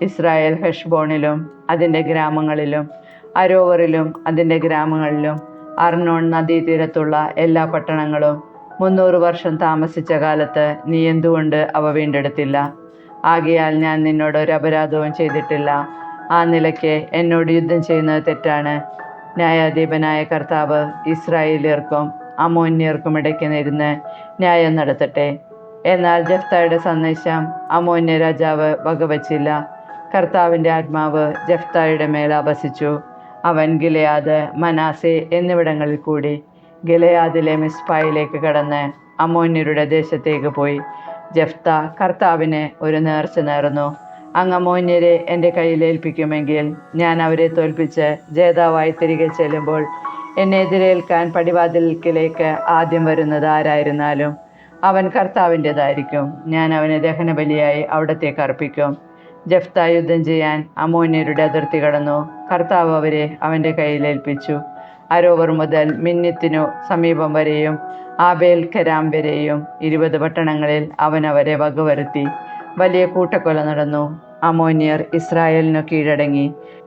Israel ഹെഷ്ബോണിലും അതിന്റെ ഗ്രാമങ്ങളിലും അരോവറിലും അതിന്റെ ഗ്രാമങ്ങളിലും അർണോൺ നദീതീരത്തുള്ള എല്ലാ പട്ടണങ്ങളും മുന്നൂറ് വർഷം താമസിച്ച കാലത്ത് നീ എന്തുകൊണ്ട് അവ വീണ്ടെടുത്തില്ല? ആകിയാൽ ഞാൻ നിന്നോട് ഒരു അപരാധവും ചെയ്തിട്ടില്ല. ആ നിലയ്ക്ക് എന്നോട് യുദ്ധം ചെയ്യുന്നത് തെറ്റാണ്. ന്യായാധിപനായ കർത്താവ് ഇസ്രായേലിയർക്കും അമോന്യർക്കും ഇടയ്ക്ക് നിരുന്ന് ന്യായം നടത്തട്ടെ. എന്നാൽ ജഫ്തായുടെ സന്ദേശം അമോന്യ രാജാവ് വകവച്ചില്ല. കർത്താവിന്റെ ആത്മാവ് ജഫ്തായുടെ മേൽ അവസിച്ചു അവൻ ഗിലയാദ് മനാസെ എന്നിവിടങ്ങളിൽ കൂടി ഗിലയാദിലെ മിസ്പായിലേക്ക് കടന്ന് അമോന്യരുടെ ദേശത്തേക്ക് പോയി. ജഫ്ത കർത്താവിന് ഒരു നേർച്ച നേർന്നു. അങ്ങ് അമോന്യരെ എന്റെ കയ്യിൽ ഏൽപ്പിക്കുമെങ്കിൽ ഞാൻ അവരെ തോൽപ്പിച്ച് ജേതാവായി തിരികെ ചെല്ലുമ്പോൾ എന്നെ എതിരേൽക്കാൻ പടിവാതിൽക്കിലേക്ക് ആദ്യം വരുന്നത് ആരായിരുന്നാലും അവൻ കർത്താവിന്റെതായിരിക്കും ഞാൻ അവനെ ദഹനബലിയായി അവിടത്തേക്ക് അർപ്പിക്കും. ജഫ്ത യുദ്ധം ചെയ്യാൻ അമോന്യരുടെ അതിർത്തി കടന്നു. കർത്താവ് അവരെ അവന്റെ കയ്യിൽ ഏൽപ്പിച്ചു. അരോവർ മുതൽ മിന്നിത്തിനു സമീപം വരെയും ആബേൽ കരാം വരെയും ഇരുപത് പട്ടണങ്ങളിൽ അവൻ അവരെ വകവരുത്തി. വലിയ കൂട്ടക്കൊല നടന്നു. അമോന്യർ ഇസ്രായേലിനു കീഴടങ്ങി.